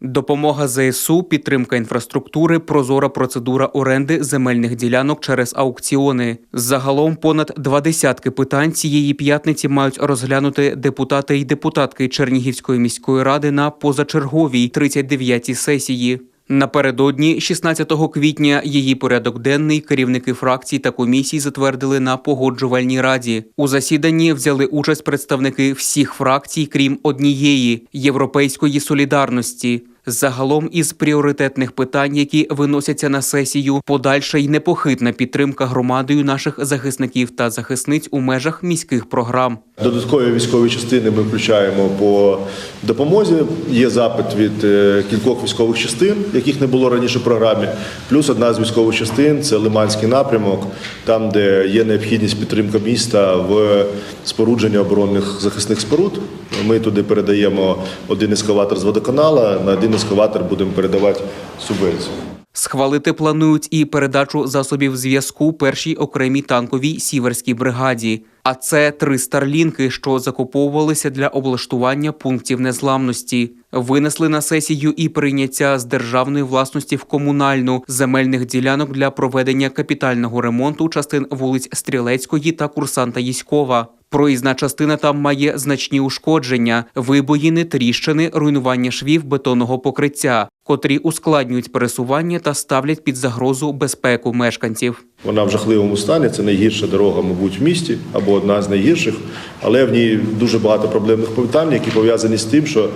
Допомога ЗСУ, підтримка інфраструктури, прозора процедура оренди земельних ділянок через аукціони. Загалом понад два десятки питань цієї п'ятниці мають розглянути депутати і депутатки Чернігівської міської ради на позачерговій 39-й сесії. Напередодні, 16 квітня, її порядок денний керівники фракцій та комісій затвердили на погоджувальній раді. У засіданні взяли участь представники всіх фракцій, крім однієї європейської солідарності. Загалом із пріоритетних питань, які виносяться на сесію, подальша й непохитна підтримка громадою наших захисників та захисниць у межах міських програм. Додаткові військові частини ми включаємо по допомозі. Є запит від е, кількох військових частин, яких не було раніше в програмі. Плюс одна з військових частин це Лиманський напрямок, там, де є необхідність підтримка міста в спорудженні оборонних захисних споруд. Ми туди передаємо один ескаватор з водоканала, на один ескаватор будемо передавати субвенцію. Схвалити планують і передачу засобів зв'язку першій окремій танковій сіверській бригаді. А це три старлінки, що закуповувалися для облаштування пунктів незламності. Винесли на сесію і прийняття з державної власності в комунальну земельних ділянок для проведення капітального ремонту частин вулиць Стрілецької та Курсанта Єськова. Проїзна частина там має значні ушкодження, вибоїни, тріщини, руйнування швів бетонного покриття, котрі ускладнюють пересування та ставлять під загрозу безпеку мешканців. Вона в жахливому стані. Це найгірша дорога, мабуть, в місті або одна з найгірших. Але в ній дуже багато проблемних питань, які пов'язані з тим, що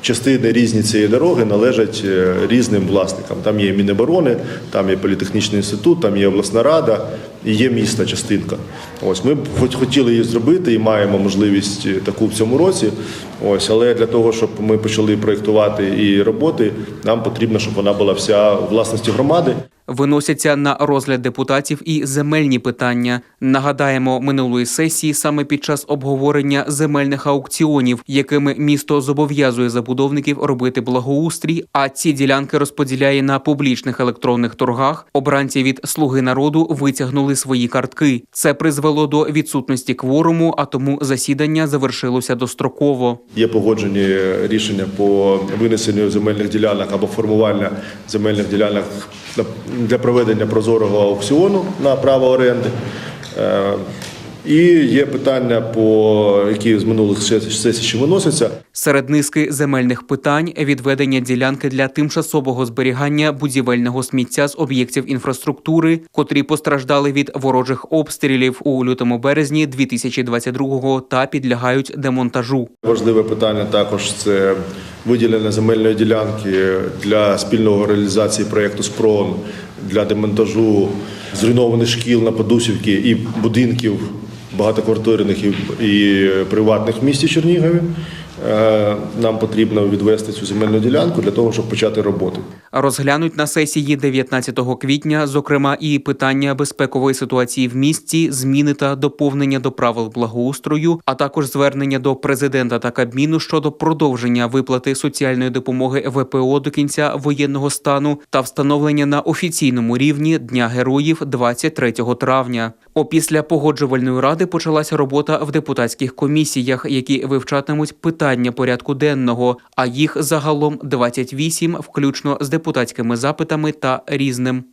частини різні цієї дороги належать е, різним власникам. Там є Міноборони, там є політехнічний інститут, там є обласна рада і є місна частинка. Ось ми хоч хотіли її зробити і маємо можливість е, таку в цьому році. Ось, але для того, щоб ми почали проєктувати і роботи, нам потрібно, щоб вона була вся у власності громади. Виносяться на розгляд депутатів і земельні питання. Нагадаємо, минулої сесії саме під час обговорення земельних аукціонів, якими місто зобов'язує забудовників робити благоустрій, а ці ділянки розподіляє на публічних електронних торгах. Обранці від Слуги народу витягнули свої картки. Це призвело до відсутності кворуму, а тому засідання завершилося достроково. Є погоджені рішення по винесенню земельних ділянок або формування земельних ділянок для проведення прозорого аукціону на право оренди. І є питання, по які з минулих сесій ще виносяться. Серед низки земельних питань відведення ділянки для тимчасового зберігання будівельного сміття з об'єктів інфраструктури, котрі постраждали від ворожих обстрілів у лютому березні 2022-го та підлягають демонтажу. Важливе питання також це виділення земельної ділянки для спільного реалізації проєкту СПРОН для демонтажу зруйнованих шкіл на Подусівці і будинків багатоквартирних і, і приватних в місті Чернігові. Е, Нам потрібно відвести цю земельну ділянку для того, щоб почати роботи. Розглянуть на сесії 19 квітня, зокрема, і питання безпекової ситуації в місті, зміни та доповнення до правил благоустрою, а також звернення до президента та Кабміну щодо продовження виплати соціальної допомоги ВПО до кінця воєнного стану та встановлення на офіційному рівні Дня героїв 23 травня. Опісля погоджувальної ради почалася робота в депутатських комісіях, які вивчатимуть питання порядку денного, а їх загалом 28, включно з депутатськими запитами та різним.